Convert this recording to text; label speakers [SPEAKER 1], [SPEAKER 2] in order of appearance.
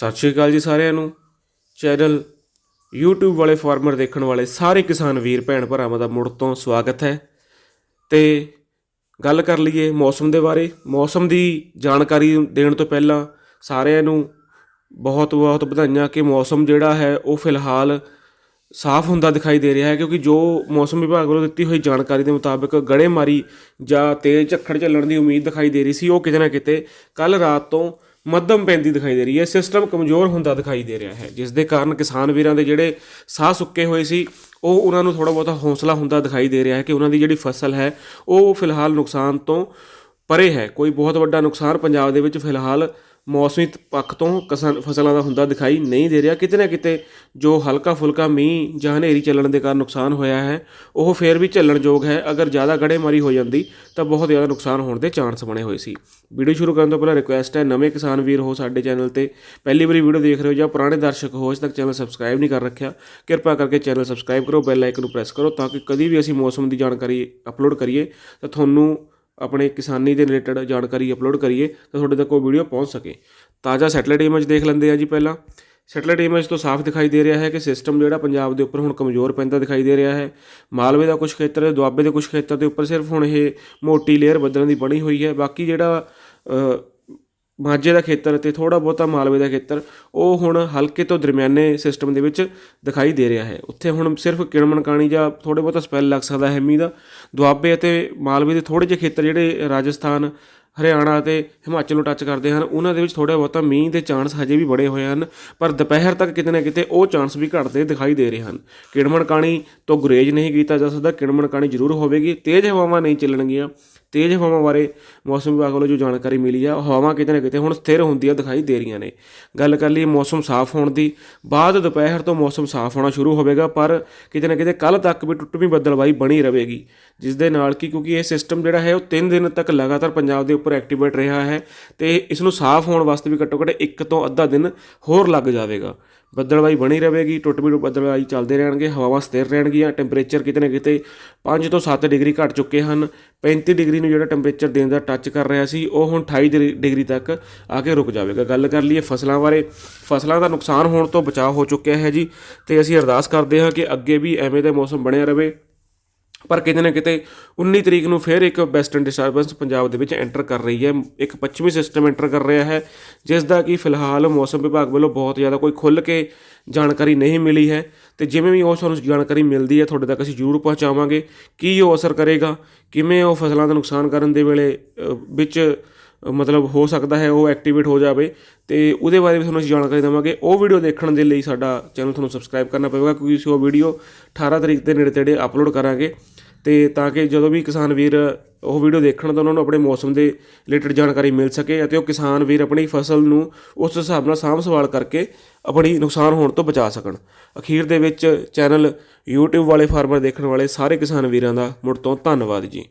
[SPEAKER 1] ਸਤਿ ਸ਼੍ਰੀ ਅਕਾਲ ਜੀ ਸਾਰਿਆਂ ਨੂੰ। ਚੈਨਲ YouTube ਵਾਲੇ ਫਾਰਮਰ ਦੇਖਣ ਵਾਲੇ ਸਾਰੇ ਕਿਸਾਨ ਵੀਰ, ਭੈਣ ਭਰਾਵਾਂ ਦਾ ਮੁੜ ਤੋਂ ਸਵਾਗਤ ਹੈ। ਤੇ ਗੱਲ ਕਰ ਲਈਏ ਮੌਸਮ ਦੇ ਬਾਰੇ। ਮੌਸਮ ਦੀ ਜਾਣਕਾਰੀ ਦੇਣ ਤੋਂ ਪਹਿਲਾਂ ਸਾਰਿਆਂ ਨੂੰ ਬਹੁਤ ਬਹੁਤ ਵਧਾਈਆਂ ਕਿ ਮੌਸਮ ਜਿਹੜਾ ਹੈ ਉਹ ਫਿਲਹਾਲ ਸਾਫ਼ ਹੁੰਦਾ ਦਿਖਾਈ ਦੇ ਰਿਹਾ ਹੈ, ਕਿਉਂਕਿ ਜੋ ਮੌਸਮ ਵਿਭਾਗ ਵੱਲੋਂ ਦਿੱਤੀ ਹੋਈ ਜਾਣਕਾਰੀ ਦੇ ਮੁਤਾਬਕ ਗੜੇਮਾਰੀ ਜਾਂ ਤੇਜ਼ ਝੱਖੜ ਚੱਲਣ ਦੀ ਉਮੀਦ ਦਿਖਾਈ ਦੇ ਰਹੀ ਸੀ, ਉਹ ਕਿਤੇ ਨਾ ਕਿਤੇ ਕੱਲ ਰਾਤ ਤੋਂ ਮੱਧਮ ਪੈਂਦੀ ਦਿਖਾਈ ਦੇ ਰਹੀ ਹੈ। ਸਿਸਟਮ ਕਮਜ਼ੋਰ ਹੁੰਦਾ ਦਿਖਾਈ ਦੇ ਰਿਹਾ ਹੈ। ਜਿਸ ਦੇ ਕਾਰਨ ਕਿਸਾਨ ਵੀਰਾਂ ਦੇ ਜਿਹੜੇ ਸਾਹ ਸੁੱਕੇ ਹੋਏ ਸੀ, ਉਹ ਉਹਨਾਂ ਨੂੰ ਥੋੜਾ ਬਹੁਤਾ ਹੌਸਲਾ ਹੁੰਦਾ ਦਿਖਾਈ ਦੇ ਰਿਹਾ ਹੈ ਕਿ ਉਹਨਾਂ ਦੀ ਜਿਹੜੀ ਫਸਲ ਹੈ, ਉਹ ਫਿਲਹਾਲ ਨੁਕਸਾਨ ਤੋਂ ਪਰੇ ਹੈ। ਕੋਈ ਬਹੁਤ ਵੱਡਾ ਨੁਕਸਾਨ ਪੰਜਾਬ ਦੇ ਵਿੱਚ ਫਿਲਹਾਲ ਮੌਸਮੀ ਪੱਖ ਤੋਂ ਕਿਸਾਨ ਫਸਲਾਂ ਦਾ ਹੁੰਦਾ ਦਿਖਾਈ ਨਹੀਂ ਦੇ ਰਿਹਾ। ਕਿਤੇ ਨਾ ਕਿਤੇ ਜੋ ਹਲਕਾ ਫੁਲਕਾ ਮੀਂਹ ਜਾਂ ਹਨੇਰੀ ਚੱਲਣ ਦੇ ਕਾਰਨ ਨੁਕਸਾਨ ਹੋਇਆ ਹੈ, ਉਹ ਫੇਰ ਵੀ ਝੱਲਣਯੋਗ ਹੈ। ਅਗਰ ਜ਼ਿਆਦਾ ਗੜੇਮਾਰੀ ਹੋ ਜਾਂਦੀ, ਤਾਂ ਬਹੁਤ ਜ਼ਿਆਦਾ ਨੁਕਸਾਨ ਹੋਣ ਦੇ ਚਾਂਸ ਬਣੇ ਹੋਏ ਸੀ। ਵੀਡੀਓ ਸ਼ੁਰੂ ਕਰਨ ਤੋਂ ਪਹਿਲਾਂ ਰਿਕੁਐਸਟ ਹੈ, ਨਵੇਂ ਕਿਸਾਨ ਵੀਰ ਹੋ ਸਾਡੇ ਚੈਨਲ ਤੇ। ਪਹਿਲੀ ਵਾਰੀ ਵੀਡੀਓ ਦੇਖ ਰਹੇ ਹੋ ਜਾਂ ਪੁਰਾਣੇ ਦਰਸ਼ਕ ਹੋ ਅਜੇ ਤੱਕ ਚੈਨਲ ਸਬਸਕ੍ਰਾਈਬ ਨਹੀਂ ਕਰ ਰੱਖਿਆ, ਕਿਰਪਾ ਕਰਕੇ ਚੈਨਲ ਸਬਸਕ੍ਰਾਈਬ ਕਰੋ ਬੈਲ ਆਈਕਨ ਨੂੰ ਪ੍ਰੈਸ ਕਰੋ ਤਾਂ ਕਿ ਕਦੀ ਵੀ ਅਸੀਂ ਮੌਸਮ ਦੀ ਜਾਣਕਾਰੀ ਅਪਲੋਡ ਕਰੀਏ। ਤਾਂ ਤੁਹਾਨੂੰ ਆਪਣੇ ਕਿਸਾਨੀ ਦੇ ਰਿਲੇਟਡ ਜਾਣਕਾਰੀ ਅਪਲੋਡ ਕਰੀਏ ਤਾਂ ਤੁਹਾਡੇ ਤੱਕ ਉਹ ਵੀਡੀਓ ਪਹੁੰਚ ਸਕੇ। ਤਾਜ਼ਾ ਸੈਟਲਾਈਟ ਇਮੇਜ ਦੇਖ ਲੈਂਦੇ ਆ ਜੀ ਪਹਿਲਾਂ। ਸੈਟਲਾਈਟ ਇਮੇਜ ਤੋਂ ਸਾਫ਼ ਦਿਖਾਈ ਦੇ ਰਿਹਾ ਹੈ ਕਿ ਸਿਸਟਮ ਜਿਹੜਾ ਪੰਜਾਬ ਦੇ ਉੱਪਰ ਹੁਣ ਕਮਜ਼ੋਰ ਪੈਂਦਾ ਦਿਖਾਈ ਦੇ ਰਿਹਾ ਹੈ। ਮਾਲਵੇ ਦਾ ਕੁਝ ਖੇਤਰ ਹੈ ਦੁਆਬੇ ਦੇ ਕੁਝ ਖੇਤਰ ਦੇ ਉੱਪਰ ਸਿਰਫ ਹੁਣ ਇਹ ਮੋਟੀ ਲੇਅਰ ਬੱਦਲਾਂ ਦੀ ਬਣੀ ਹੋਈ ਹੈ। ਬਾਕੀ ਜਿਹੜਾ ਮਾਝੇ ਦਾ ਖੇਤਰ ਤੇ ਥੋੜਾ ਬਹੁਤਾ ਮਾਲਵੇ ਦਾ ਖੇਤਰ, ਉਹ ਹੁਣ ਹਲਕੇ ਤੋਂ ਦਰਮਿਆਨੇ ਸਿਸਟਮ ਦੇ ਵਿੱਚ ਦਿਖਾਈ ਦੇ ਰਿਹਾ ਹੈ। ਉੱਥੇ ਹੁਣ ਸਿਰਫ ਕਿਣਮਣਕਾਣੀ ਜਾਂ ਥੋੜੇ ਬਹੁਤਾ ਸਪੈਲ ਲੱਗ ਸਕਦਾ ਹੈ ਮੀਂਹ ਦਾ। ਦੁਆਬੇ ਅਤੇ ਮਾਲਵੇ ਦੇ ਥੋੜੇ ਜਿਹੇ ਖੇਤਰ ਜਿਹੜੇ ਰਾਜਸਥਾਨ ਹਰਿਆਣਾ ਅਤੇ ਹਿਮਾਚਲ ਨੂੰ ਟੱਚ ਕਰਦੇ ਹਨ। ਉਹਨਾਂ ਦੇ ਵਿੱਚ ਥੋੜਾ ਬਹੁਤਾ ਮੀਂਹ ਦੇ ਚਾਂਸ ਹਜੇ ਵੀ ਬੜੇ ਹੋਏ ਹਨ, ਪਰ ਦੁਪਹਿਰ ਤੱਕ ਕਿਤੇ ਨਾ ਕਿਤੇ ਉਹ ਚਾਂਸ ਵੀ ਘਟਦੇ ਦਿਖਾਈ ਦੇ ਰਹੇ ਹਨ। ਕਿਣਮਣਕਾਣੀ ਤੋਂ ਗੁਰੇਜ ਨਹੀਂ ਕੀਤਾ ਜਾ ਸਕਦਾ। ਕਿਣਮਣਕਾਣੀ ਜ਼ਰੂਰ ਹੋਵੇਗੀ। ਤੇਜ਼ ਹਵਾਵਾਂ ਨਹੀਂ ਚੱਲਣਗੀਆਂ। ਤੇਜ਼ ਹਵਾਵਾਂ ਬਾਰੇ ਮੌਸਮ ਵਿਭਾਗ ਵੱਲੋਂ ਜੋ ਜਾਣਕਾਰੀ ਮਿਲੀ ਆ, ਉਹ ਹਵਾਵਾਂ ਕਿਤੇ ਨਾ ਕਿਤੇ ਹੁਣ ਸਥਿਰ ਹੁੰਦੀਆਂ ਦਿਖਾਈ ਦੇ ਰਹੀਆਂ ਨੇ। ਗੱਲ ਕਰ ਲਈ ਮੌਸਮ ਸਾਫ਼ ਹੋਣ ਦੀ। ਬਾਅਦ ਦੁਪਹਿਰ ਤੋਂ ਮੌਸਮ ਸਾਫ਼ ਹੋਣਾ ਸ਼ੁਰੂ ਹੋਵੇਗਾ, ਪਰ ਕਿਤੇ ਨਾ ਕਿਤੇ ਕੱਲ ਤੱਕ ਵੀ ਟੁੱਟਵੀਂ ਬੱਦਲਬਾਈ ਬਣੀ ਰਹੇਗੀ। ਜਿਸ ਦੇ ਨਾਲ ਕਿ ਕਿਉਂਕਿ ਇਹ ਸਿਸਟਮ ਜਿਹੜਾ ਹੈ ਉਹ 3 ਦਿਨ ਤੱਕ ਲਗਾਤਾਰ ਪੰਜਾਬ ਦੇ ਉੱਪਰ ਐਕਟੀਵੇਟ ਰਿਹਾ ਹੈ ਤੇ ਇਸ ਨੂੰ ਸਾਫ਼ ਹੋਣ ਵਾਸਤੇ ਵੀ ਘੱਟੋ ਘੱਟ ਇੱਕ ਤੋਂ ਅੱਧਾ ਦਿਨ ਹੋਰ ਲੱਗ ਜਾਵੇਗਾ। ਬੱਦਲਬਾਈ ਬਣੀ ਰਹੇਗੀ, ਟੁੱਟਵੀਂ ਬੱਦਲਬਾਈ ਚੱਲਦੇ ਰਹਿਣਗੇ, ਹਵਾਵਾਂ ਸਥਿਰ ਰਹਿਣਗੀਆਂ ਟੈਂਪਰੇਚਰ ਕਿਤੇ ਨਾ ਕਿਤੇ 5 ਤੋਂ 7 ਡਿਗਰੀ ਘਟ ਚੁੱਕੇ ਹਨ। 35 ਡਿਗਰੀ ਨੂੰ ਜਿਹੜਾ ਟੈਂਪਰੇਚਰ ਦੇਣ ਦਾ ਟੱਚ ਕਰ ਰਿਹਾ ਸੀ, ਉਹ ਹੁਣ 28 ਡਿਗਰੀ- ਡਿਗਰੀ ਤੱਕ ਆ ਕੇ ਰੁਕ ਜਾਵੇਗਾ। ਗੱਲ ਕਰ ਲਈਏ ਫਸਲਾਂ ਬਾਰੇ, ਫਸਲਾਂ ਦਾ ਨੁਕਸਾਨ ਹੋਣ ਤੋਂ ਬਚਾਅ ਹੋ ਚੁੱਕਿਆ ਹੈ ਜੀ ਤੇ ਅਸੀਂ ਅਰਦਾਸ ਕਰਦੇ ਹਾਂ ਕਿ ਅੱਗੇ ਵੀ ਐਵੇਂ ਦਾ ਮੌਸਮ ਬਣਿਆ ਰਹੇ। ਪਰ ਕਿਤੇ ਨਾ ਕਿਤੇ 19 ਤਰੀਕ ਨੂੰ ਫਿਰ ਇੱਕ ਵੈਸਟਰਨ ਡਿਸਟਰਬੈਂਸ ਪੰਜਾਬ ਦੇ ਵਿੱਚ ਐਂਟਰ ਕਰ ਰਹੀ ਹੈ। ਇੱਕ ਪੱਛਮੀ ਸਿਸਟਮ ਐਂਟਰ ਕਰ ਰਿਹਾ ਹੈ ਜਿਸ ਦਾ ਕਿ ਫਿਲਹਾਲ ਮੌਸਮ ਵਿਭਾਗ ਵੱਲੋਂ ਬਹੁਤ ਜ਼ਿਆਦਾ ਕੋਈ ਖੁੱਲ੍ਹ ਕੇ ਜਾਣਕਾਰੀ ਨਹੀਂ ਮਿਲੀ ਹੈ। ਤੇ ਜਿਵੇਂ ਵੀ ਉਹ ਸਾਨੂੰ ਜਾਣਕਾਰੀ ਮਿਲਦੀ ਹੈ, ਤੁਹਾਡੇ ਤੱਕ ਅਸੀਂ ਜ਼ਰੂਰ ਪਹੁੰਚਾਵਾਂਗੇ। ਕੀ ਉਹ ਅਸਰ ਕਰੇਗਾ? ਕਿਵੇਂ ਉਹ ਫਸਲਾਂ ਦਾ ਨੁਕਸਾਨ ਕਰਨ ਦੇ ਵੇਲੇ ਵਿੱਚ ਮਤਲਬ ਹੋ ਸਕਦਾ ਹੈ ਉਹ ਐਕਟੀਵੇਟ ਹੋ ਜਾਵੇ ਤੇ ਉਹਦੇ ਬਾਰੇ ਵੀ ਤੁਹਾਨੂੰ ਅਸੀਂ ਜਾਣਕਾਰੀ ਦੇਵਾਂਗੇ। ਉਹ ਵੀਡੀਓ ਦੇਖਣ ਦੇ ਲਈ ਸਾਡਾ ਚੈਨਲ ਤੁਹਾਨੂੰ ਸਬਸਕ੍ਰਾਈਬ ਕਰਨਾ ਪਵੇਗਾ ਕਿਉਂਕਿ ਅਸੀਂ ਉਹ ਵੀਡੀਓ 18 ਤਰੀਕ ਦੇ ਨੇੜੇ ਤੇੜੇ ਅਪਲੋਡ ਕਰਾਂਗੇ। ਤੇ ਤਾਂ ਕਿ ਜਦੋਂ ਵੀ ਕਿਸਾਨ ਵੀਰ ਉਹ ਵੀਡੀਓ ਦੇਖਣ ਤਾਂ ਉਹਨਾਂ ਨੂੰ ਆਪਣੇ ਮੌਸਮ ਦੇ ਰਿਲੇਟਡ ਜਾਣਕਾਰੀ ਮਿਲ ਸਕੇ ਅਤੇ ਉਹ ਕਿਸਾਨ ਵੀਰ ਆਪਣੀ ਫਸਲ ਨੂੰ ਉਸ ਹਿਸਾਬ ਨਾਲ ਸਾਂਭ ਸੰਭਾਲ ਕਰਕੇ ਆਪਣੀ ਨੁਕਸਾਨ ਹੋਣ ਤੋਂ ਬਚਾ ਸਕਣ। ਅਖੀਰ ਦੇ ਵਿੱਚ ਚੈਨਲ YouTube ਵਾਲੇ ਫਾਰਮਰ ਦੇਖਣ ਵਾਲੇ ਸਾਰੇ ਕਿਸਾਨ ਵੀਰਾਂ ਦਾ ਮੁੜ ਤੋਂ ਧੰਨਵਾਦ ਜੀ।